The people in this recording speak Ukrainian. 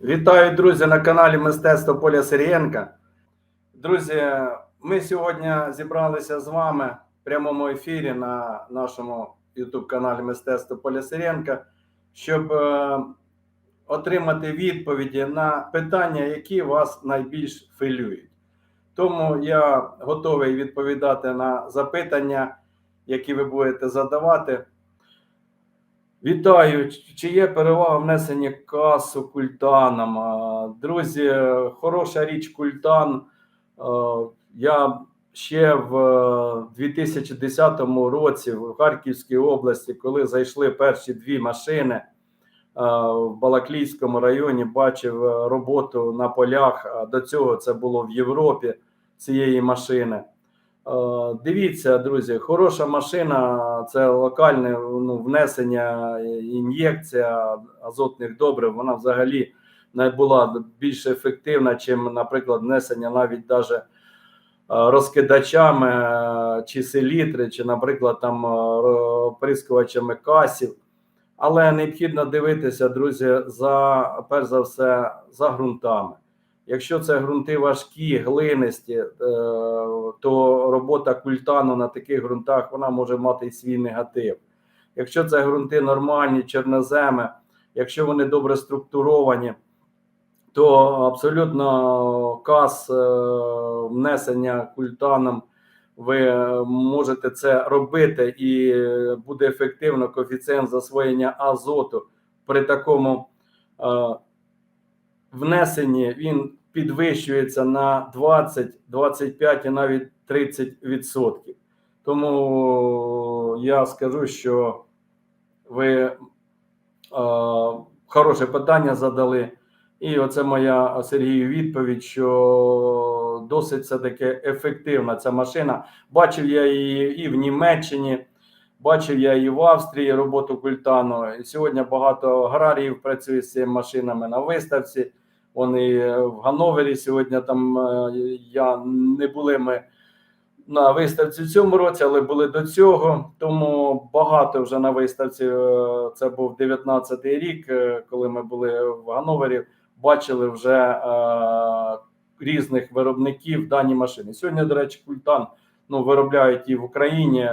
Вітаю, друзі, на каналі Мистецтво Поля Сирієнка. Друзі, ми сьогодні зібралися з вами в прямому ефірі на нашому YouTube каналі Мистецтво Поля Сирієнка, щоб е, отримати відповіді на питання, які вас найбільш хвилюють. Тому я готовий відповідати на запитання, які ви будете задавати. Вітаю! Чи є перевага внесення касу культаном? Друзі, хороша річ культан. Я ще в е, 2010 році в Харківській області, коли зайшли перші дві машини в Балаклійському районі, бачив е, роботу на полях. До цього це було в Європі цієї машини. Е, Дивіться, друзі, хороша машина це локальне ну, внесення, е, ін'єкція азотних добрив. Вона взагалі не була більш ефективна, чим, наприклад, внесення навіть даже е, розкидачами чи селітри, чи, наприклад, там оприскувачами касів. Але необхідно дивитися, друзі, за перш за все за ґрунтами. Якщо це ґрунти важкі, глинисті, е, то робота культану на таких ґрунтах вона може мати і свій негатив. Якщо це ґрунти нормальні, чорноземи, якщо вони добре структуровані, то абсолютно каз е, внесення культаном ви е, можете це робити, і буде ефективно коефіцієнт засвоєння азоту при такому е, внесенні він підвищується на 20, 25 і навіть 30 відсотків. Тому я скажу, що ви е, хороше питання задали. І оце моя Сергію відповідь, що досить все таки ефективна ця машина. Бачив я її і в Німеччині, бачив я і в Австрії роботу культану. Сьогодні багато аграріїв працює з цими машинами на виставці. Вони в Гановері сьогодні там е, я не були ми на виставці в цьому році, але були до цього. Тому багато вже на виставці. е, Це був 19-й рік, е, коли ми були в Гановері. Бачили вже е, різних виробників дані машини. Сьогодні, до речі, культан ну, виробляють і в Україні.